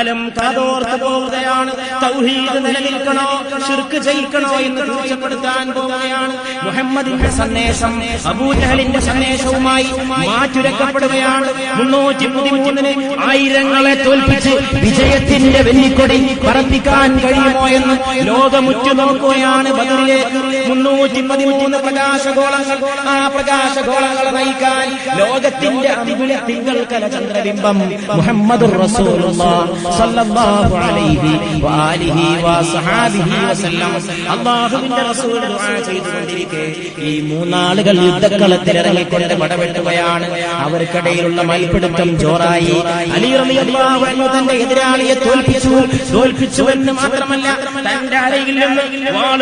കാലം കാതോർത്ത് പോവുകയാണ്. തൗഹീദ് നിലനിൽക്കണോ? ഷിർക്ക് ജയിക്കണോ എന്ന് തീർച്ചപ്പെടുത്താൻ പോവുകയാണ്. മുഹമ്മദിന്റെ സന്ദേശം അബൂജഹലിന്റെ സന്ദേശവുമായി മാറ്റുരക്കപ്പെടുകയാണ്. മുന്നൂറ്റി പതിമൂന്നിന് ആയിരങ്ങളെ തോൽപ്പിച്ച് വിജയത്തിന്റെ വെല്ലിക്കൊടി പറപ്പിക്കാൻ കഴിയുമോ എന്ന് ലോകമുറ്റു നോക്കുകയാണ് ബദറിലെ മുന്നൂറ്റി പതിമൂന്ന് പ്രകാശഗോളങ്ങൾ. ആ പ്രകാശഗോളങ്ങളെ നയിക്കാൻ ലോകത്തിന്റെ തിങ്കൾ കല ചന്ദ്രബിംബം മുഹമ്മദ് അള്ളാഹുവിന്റെ റസൂൽ ദുആ ചെയ്തുകൊണ്ടിരിക്കെ ഈ മൂന്നാളുകൾ യുദ്ധക്കളത്തിൽ ഇറങ്ങിക്കൊണ്ട് പടവെട്ടുകയാണ് അവർക്കിടയിലുള്ള മൽപിടുത്തം ജോറായി. അലി റളിയല്ലാഹു അൻഹു തന്റെ എതിരാളിയെ തോൽപ്പിച്ചു. തോൽപ്പിച്ചു എന്ന് മാത്രമല്ല തന്റെ നിന്ന് വാൾ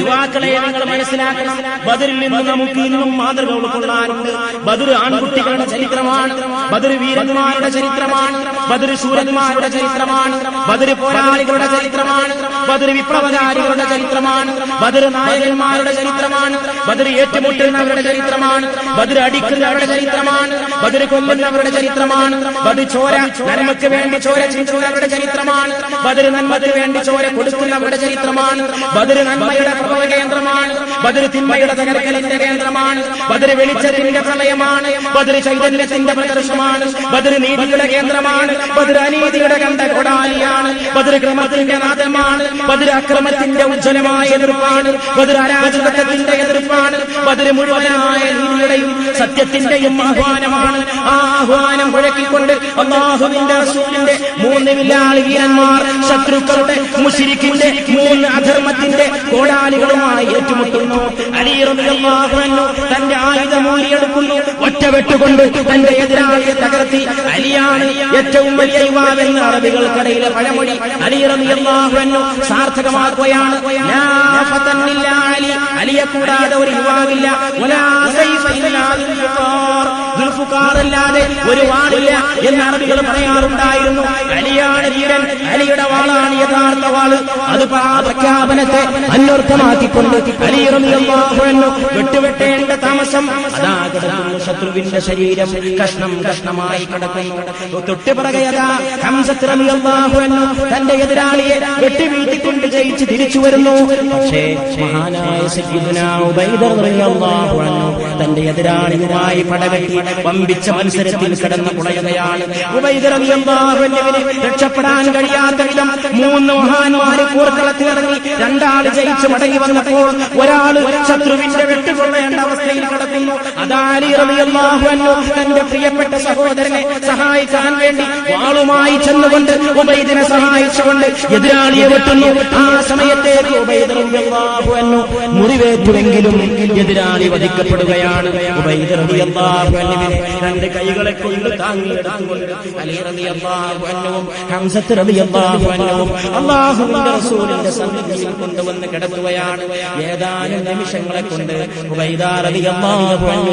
യുവാക്കളെ നിങ്ങൾ മനസ്സിലാക്കണം. ബദറിൽ നിന്ന് നമുക്ക് ഇന്നും മാതൃക ഉൾക്കൊള്ളാനുണ്ട് ബദർ ആൺകുട്ടികളുടെ ചരിത്രമാണ്. ബദർ വീരന്മാരുടെ ചരിത്രമാണ്. ബദർ ശൂരന്മാരുടെ ചരിത്രമാണ്. ബദർ പോരാളികളുടെ ചരിത്രമാണ്. ബദർ വിപ്ലവകാരികളുടെ ചരിത്രമാണ്. ബദർ നായകന്മാരുടെ ചരിത്രമാണ്. ബദർ ഏറ്റുമുട്ടുന്നവരുടെ ചരിത്രമാണ്. ബദർ അടിക്കുന്നവരുടെ ചരിത്രമാണ്. ബദർ കൊല്ലുന്നവരുടെ ചരിത്രമാണ്. ബദർ ചോര നന്മയ്ക്ക് വേണ്ടി ചോര ചിന്തുന്നവരുടെ ചരിത്രമാണ്. ബദർ നന്മയ്ക്ക് വേണ്ടി ചോര കൊടുക്കുന്നവരുടെ ചരിത്രമാണ്. ബദർ നന്മയുടെ പ്രഭവ കേന്ദ്രമാണ്. ബദർ തിന്മയുടെ തകർക്കലിന്റെ കേന്ദ്രമാണ്. ബദർ വെളിച്ചത്തിന്റെ പ്രളയമാണ്. ബദർ ചൈതന്യത്തിന്റെ പ്രദർശനമാണ്. ബദർ നീതിയുടെ കേന്ദ്രമാണ്. ബദർ അനീതിയുടെ കണ്ട കൊടാലിയാണ്. ബദർ ക്രമത്തിന്റെ നാഥമാണ് ഉജ്ജ്വലമായ എതിർപ്പാണ്. ബദർ എതിർപ്പാണ്. ബദർ മുഴുവനായ നീതിയുടെയും സത്യത്തിന്റെയും ആഹ്വാനമാണ്. ആ ആഹ്വാനം മുഴക്കിക്കൊണ്ട് അള്ളാഹുവിന്റെ റസൂലിന്റെ മൂന്ന് വില്ലാളി വീരന്മാർ ശത്രുക്കളുടെ മുഷിരിക്കിന്റെ മൂന്ന് അധർമ്മത്തിന്റെ കോടാലികളുമായി ഏറ്റുമുട്ടുന്നു തന്റെ ആയുധം ഊരിയെടുക്കുന്നു ഒറ്റ വെട്ടുകൊണ്ട് തന്റെ എതിരാളിയെ തകർത്തി. അലിയാണ് ഏറ്റവും വലിയ യുവാവെന്ന് അറബികൾക്കിടയിലെ പഴമൊഴി. അലിയറിയാഹുവന്നു സാർത്ഥകമാക്കുകയാണ്. അലിയെ കൂടാതെ ഒരു യുവാവില്ല. അല്ലാതെ ഒരു വാളില്ല എന്ന് അറബികൾ പറയാറുണ്ടായിരുന്നു. അലിയാണ് വീരൻ. അലിയുടെ വാളാണ് യഥാർത്ഥ വാൾ. അത് പ്രഖ്യാപനത്തെ അന്വർത്ഥമാക്കിക്കൊണ്ട് വിട്ടുവിട്ടേണ്ട താമസം. ശത്രുവിന്റെ ശരീരം. കഷ്ണം കഷ്ണമായി കിടക്കുന്നു. തൊട്ട് പിറകെയതാ ഹംസത്ത് റളിയല്ലാഹു അൻഹു തന്റെ എതിരാളിയെ വെട്ടിവീഴ്ത്തിക്കൊണ്ട് ജയിച്ച് തിരിച്ചു വരുന്നു. പക്ഷേ മഹാനായ സയ്യിദുനാ ഉബൈദർ റളിയല്ലാഹു അൻഹു തന്റെ എതിരാളിയുമായി പടവെട്ടി വമ്പിച്ച മത്സരത്തിൽ കിടന്ന് അൻഹുവിന് രക്ഷപ്പെടാൻ കഴിയാത്ത വിധം മൂന്ന് മഹാന്മാര് കൂർക്കളത്തിലിറങ്ങി രണ്ടാൾ ജയിച്ച് മടങ്ങി വന്നപ്പോൾ ഒരാൾ ശത്രുവിന്റെ വെട്ടുകൊള്ളേണ്ട അവസ്ഥയിൽ നടത്തുന്നു അതാലി റളിയല്ലാഹു അൻഹു തന്റെ പ്രിയപ്പെട്ട സഹോദരനെ സഹായിക്കാൻ വേണ്ടി വാളുമായി ചെന്നുകൊണ്ട് ഉബൈദിനെ സഹായിച്ചുകൊണ്ട് എതിരാളിയെ വെട്ടുന്നു. ആ സമയത്തേക്ക് ഉബൈദ് റളിയല്ലാഹു അൻഹു മുറിവേറ്റുവെങ്കിലും എതിരാളി വധിക്കപ്പെടുകയാണ്. ഉബൈദ് റളിയല്ലാഹു അൻഹുവിനെ രണ്ട് കൈകളെ കൊണ്ട് താങ്ങിയെടുത്തുകൊണ്ട് അലി റളിയല്ലാഹു അൻഹുവും ഹംസത്ത് റളിയല്ലാഹു അൻഹുവും അല്ലാഹുവിന്റെ റസൂലിന്റെ സന്നിധിയിൽ കൊണ്ടുവന്ന് കിടത്തുകയാണ് ഏതാനും നിമിഷങ്ങളെ കൊണ്ട്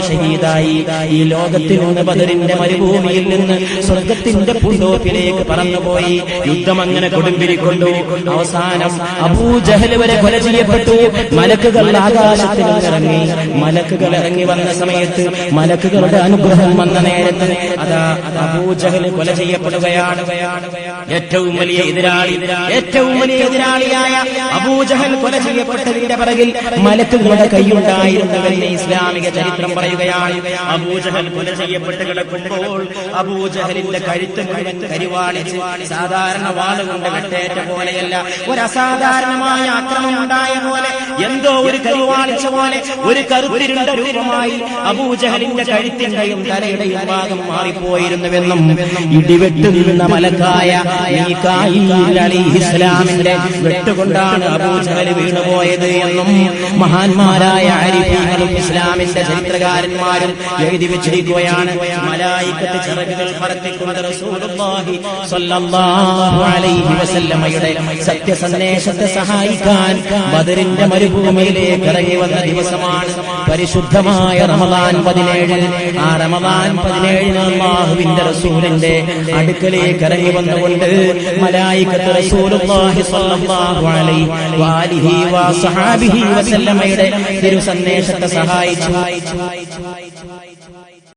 ഷഹീദായി ഈ ലോകത്തിൽ ബദറിന്റെ മരുഭൂമിയിൽ നിന്ന് സ്വർഗത്തിന്റെ പൂന്തോപ്പിലേക്ക് പറന്നുപോയി. യുദ്ധം അങ്ങനെ കൊടുമ്പിരിക്കൊണ്ടു. അവസാനം അബൂജഹൽ വരെ കൊല ചെയ്യപ്പെട്ടു. മലക്കുകൾ ആകാശത്തിൽ ഇറങ്ങി മലക്കുകൾ ഇറങ്ങി വന്ന സമയത്ത് മലക്കുകളുടെ അനുഗ്രഹം വന്ന നേരത്ത് അതാ അബൂജഹൽ കൊല ചെയ്യപ്പെടുകയാണ്. ഏറ്റവും വലിയ എതിരാളി ഏറ്റവും വലിയ എതിരാളിയായ അബൂജഹൽ കൊല ചെയ്യപ്പെട്ടതിന്റെ പിറകിൽ മലക്കുകളുടെ കൈയുണ്ടായിരുന്നവരുടെ ഇസ്ലാമിക ചരിത്രം പറയുകയാണ്. അബൂജഹൽ കൊല ചെയ്യപ്പെട്ട് കിടക്കുമ്പോൾ അബൂജഹലിന്റെ കഴുത്ത് കരിവാളിച്ച് സാധാരണ വാളുകൊണ്ട് വെട്ടേറ്റ പോലെയല്ല ഒരു അസാധാരണമായ ആക്രമണം ഉണ്ടായ പോലെ എന്തോ ഒരു കരിവാളിച്ച പോലെ ഒരു കറുത്തിരുണ്ട രൂപമായി അബൂജഹലിന്റെ കഴുത്തിന്റെയും തലയുടെയും ഭാഗം മാറിപ്പോയിരുന്നുവെന്നും ഇടിവെട്ട് നിന്ന മലക്കായ കായി അലിഹിസ്ലാമിന്റെ വെട്ടുകൊണ്ടാണ് അബൂജഹൽ വീണുപോയത് എന്നും മഹാന്മാരായ അരിഫികളും ഇസ്ലാമിന്റെ ചരിത്രകാരന്മാരും എഴുതി വെച്ചിരിക്കുകയാണ്. മലായിക്കത്ത് ചിറകുകൾ പറത്തിക്കൊണ്ട് റസൂലുള്ളാഹി സ്വല്ലല്ലാഹു അലൈഹി വസല്ലമയുടെ സത്യസന്ദേശത്തെ സഹായിക്കാൻ ബദറിന്റെ മരുഭൂമിയിലേക്ക് ഇറങ്ങി വന്ന ദിവസമാണ് പരിശുദ്ധമായ റമദാൻ പതിനേഴ് ആ റമദാൻ പതിനേഴിന് അള്ളാഹുവിന്റെ റസൂലിന്റെ അടുക്കലേക്ക് ഇറങ്ങി വന്നുകൊണ്ട് മലായിക്കത്ത് റസൂലുള്ളാഹി സ്വല്ലല്ലാഹു സഹായിച്ചു.